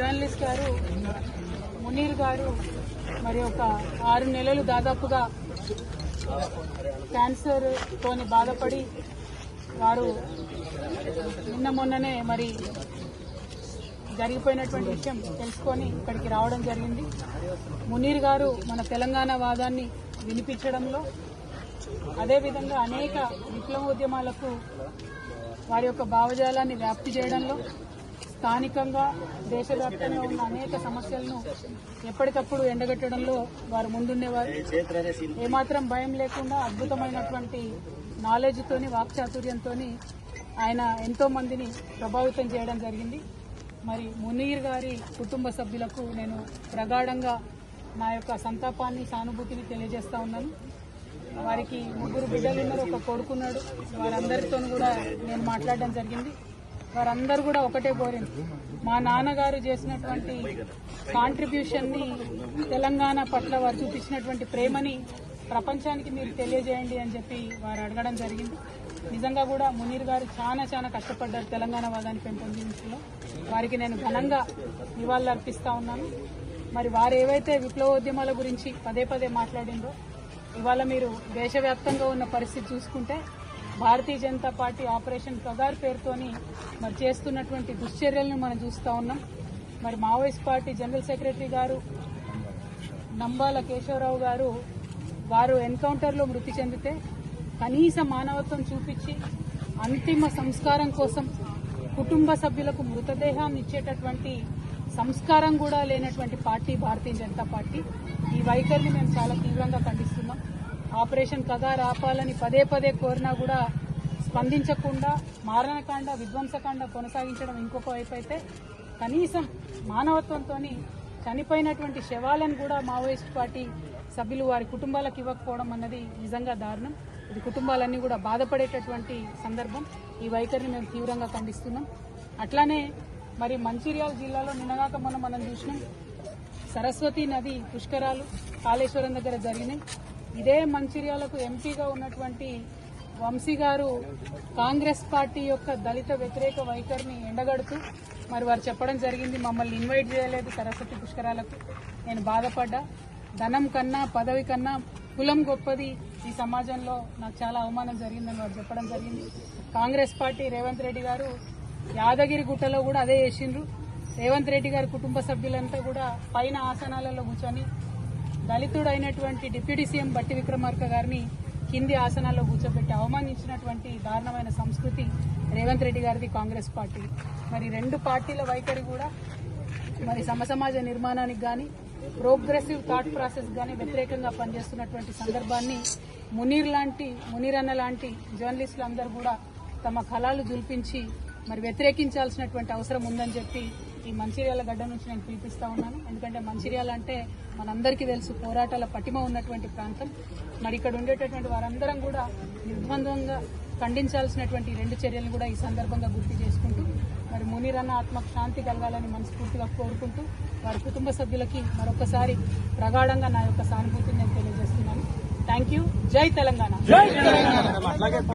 Journalist గారు మునీర్ గారు మరి ఒక ఆరు నెలలు దాదాపుగా క్యాన్సర్ తోని బాధపడి వారు నిన్న మొన్ననే మరి జరిగిపోయినటువంటి విషయం తెలుసుకొని ఇక్కడికి రావడం జరిగింది. మునీర్ గారు మన తెలంగాణ వాదాన్ని వినిపించడంలో అదేవిధంగా అనేక విప్లవ ఉద్యమాలకు వారి యొక్క భావజాలాన్ని వ్యాప్తి చేయడంలో స్థానికంగా దేశవ్యాప్తంగా ఉన్న అనేక సమస్యలను ఎప్పటికప్పుడు ఎండగట్టడంలో వారు ముందుండేవారు. ఏమాత్రం భయం లేకుండా అద్భుతమైనటువంటి నాలెడ్జ్తోని వాక్చాతుర్యంతో ఆయన ఎంతో మందిని ప్రభావితం చేయడం జరిగింది. మరి మునీర్ గారి కుటుంబ సభ్యులకు నేను ప్రగాఢంగా నా యొక్క సంతాపాన్ని సానుభూతిని తెలియజేస్తా ఉన్నాను. వారికి ముగ్గురు బిడ్డలున్నారు ఒక కొడుకున్నాడు. వారందరితో కూడా నేను మాట్లాడడం జరిగింది. వారందరూ కూడా ఒకటే కోరింది. మా నాన్నగారు చేసినటువంటి కాంట్రిబ్యూషన్ని తెలంగాణ పట్ల వారు చూపించినటువంటి ప్రేమని ప్రపంచానికి మీరు తెలియజేయండి అని చెప్పి వారు అడగడం జరిగింది. నిజంగా కూడా మునీర్ గారు చాలా చాలా కష్టపడ్డారు తెలంగాణ వాదాన్ని పెంపొందించడంలో. వారికి నేను ఘనంగా నివాళులు అర్పిస్తా ఉన్నాను. మరి వారు ఏవైతే విప్లవోద్యమాల గురించి పదే పదే మాట్లాడిందో ఇవాళ మీరు దేశవ్యాప్తంగా ఉన్న పరిస్థితి చూసుకుంటే భారతీయ జనతా పార్టీ ఆపరేషన్ కగార్ పేరుతోని మరి చేస్తున్నటువంటి దుశ్చర్యలను మనం చూస్తూ ఉన్నాం. మరి మావోయిస్ట్ పార్టీ జనరల్ సెక్రటరీ గారు నంబాల కేశవరావు గారు వారు ఎన్కౌంటర్లో మృతి చెందితే కనీస మానవత్వం చూపించి అంతిమ సంస్కారం కోసం కుటుంబ సభ్యులకు మృతదేహాన్ని ఇచ్చేటటువంటి సంస్కారం కూడా లేనటువంటి పార్టీ భారతీయ జనతా పార్టీ. ఈ వైఖరిని మేము చాలా తీవ్రంగా ఖండిస్తున్నాం. ఆపరేషన్ కగార్ ఆపాలని పదే పదే కోరినా కూడా స్పందించకుండా మారణకాండ విధ్వంసకాండ కొనసాగించడం ఇంకొక వైపు అయితే కనీసం మానవత్వంతో చనిపోయినటువంటి శవాలను కూడా మావోయిస్ట్ పార్టీ సభ్యులు వారి కుటుంబాలకు ఇవ్వకపోవడం అన్నది నిజంగా దారుణం. ఇది కుటుంబాలన్నీ కూడా బాధపడేటటువంటి సందర్భం. ఈ వైఖరిని మేము తీవ్రంగా ఖండిస్తున్నాం. అట్లానే మరి మంచిర్యాల జిల్లాలో నిన్నగాక మొన్న మనం చూసినాం సరస్వతి నది పుష్కరాలు కాళేశ్వరం దగ్గర జరిగినాయి. ఇదే మంచిర్యాలకు ఎంపీగా ఉన్నటువంటి వంశీ గారు కాంగ్రెస్ పార్టీ యొక్క దళిత వ్యతిరేక వైఖరిని ఎండగడుతూ మరి వారు చెప్పడం జరిగింది. మమ్మల్ని ఇన్వైట్ చేయలేదు సరస్వతి పుష్కరాలకు. నేను బాధపడ్డా. ధనం కన్నా పదవి కన్నా కులం గొప్పది ఈ సమాజంలో. నాకు చాలా అవమానం జరిగిందని వారు చెప్పడం జరిగింది. కాంగ్రెస్ పార్టీ రేవంత్ రెడ్డి గారు యాదగిరి గుట్టలో కూడా అదే చేసిండ్రు. రేవంత్ రెడ్డి గారి కుటుంబ సభ్యులంతా కూడా పైన ఆసనాలలో కూర్చొని దళితుడు అయినటువంటి డిప్యూటీ సీఎం బట్టి విక్రమార్క గారిని కింది ఆసనాల్లో కూర్చోబెట్టి అవమానించినటువంటి దారుణమైన సంస్కృతి రేవంత్ రెడ్డి గారిది కాంగ్రెస్ పార్టీ. మరి రెండు పార్టీల వైఖరి కూడా మరి సమసమాజ నిర్మాణానికి కానీ ప్రోగ్రెసివ్ థాట్ ప్రాసెస్ కానీ వ్యతిరేకంగా పనిచేస్తున్నటువంటి సందర్భాన్ని మునీర్ లాంటి మునీర్ అన్న లాంటి జర్నలిస్టులు అందరూ కూడా తమ కళలు జుల్పించి మరి వ్యతిరేకించాల్సినటువంటి అవసరం ఉందని చెప్పి ఈ మంచిర్యాల గడ్డ నుంచి నేను పిలిపిస్తా ఉన్నాను. ఎందుకంటే మంచిర్యాల అంటే మనందరికీ తెలుసు పోరాటాల పటిమ ఉన్నటువంటి ప్రాంతం. మరి ఇక్కడ ఉండేటటువంటి వారందరం కూడా నిర్బంధంగా ఖండించాల్సినటువంటి రెండు చర్యలను కూడా ఈ సందర్భంగా గుర్తు చేసుకుంటూ మరి మునీరన్న ఆత్మకు శాంతి కలగాలని మనస్ఫూర్తిగా కోరుకుంటూ వారి కుటుంబ సభ్యులకి మరొకసారి ప్రగాఢంగా నా యొక్క సానుభూతిని నేను తెలియజేస్తున్నాను. థ్యాంక్ యూ జై తెలంగాణ.